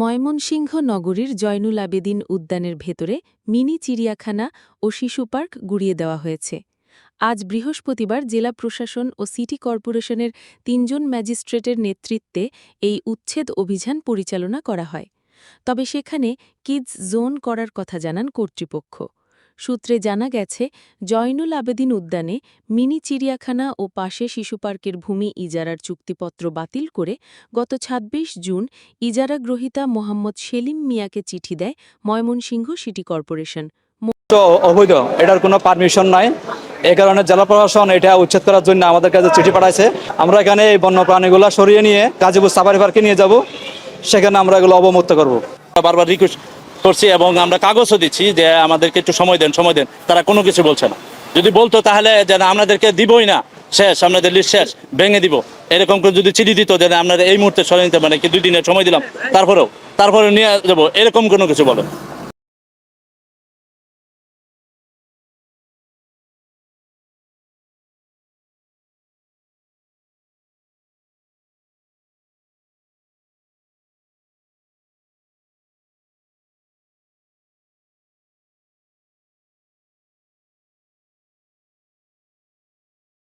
ময়মনসিংহ নগরীর জয়নুল আবেদিন উদ্যানের ভেতরে মিনি চিড়িয়াখানা ও শিশু পার্ক গুড়িয়ে দেওয়া হয়েছে। আজ বৃহস্পতিবার জেলা প্রশাসন ও সিটি কর্পোরেশনের তিনজন ম্যাজিস্ট্রেটের নেতৃত্বে এই উচ্ছেদ অভিযান পরিচালনা করা হয়। তবে সেখানে কিডস জোন করার কথা জানান কর্তৃপক্ষ। সূত্রে জানা গেছে জয়নুল আবেদিন উদ্যানে মিনি চিড়িয়াখানা ও পাশে শিশু পার্কের ভূমি ইজারার চুক্তিপত্র বাতিল করে গত ২৬ জুন ইজারা গ্রহীতা মোহাম্মদ সেলিম মিয়াকে চিঠি দেয় ময়মনসিংহ সিটি কর্পোরেশন। অবৈধ এটার কোনো পারমিশন নাই। এই কারণে জেলা প্রশাসন এটা উচ্ছেদ করার জন্য আমাদের কাছে চিঠি পাঠাইছে। আমরা এখানে এই বন্য প্রাণীগুলো সরিয়ে নিয়ে গাজীপুর সাফারি পার্কে নিয়ে যাব। সেখানে আমরা এগুলো অবমুক্ত করব। বারবার রিকোয়েস্ট করছি এবং আমরা কাগজও দিচ্ছি যে আমাদেরকে একটু সময় দেন সময় দেন। তারা কোনো কিছু বলছে না। যদি বলতো তাহলে যেন আমাদেরকে দিবই না। শেষ, আপনাদের লিস্ট শেষ, ভেঙে দিব। এরকম করে যদি চিঠি দিত যেন আপনারা এই মুহূর্তে সরে নিতে মানে কি দুই দিনের সময় দিলাম, তারপরেও, তারপরে নিয়ে যাব, এরকম কোনো কিছু বলো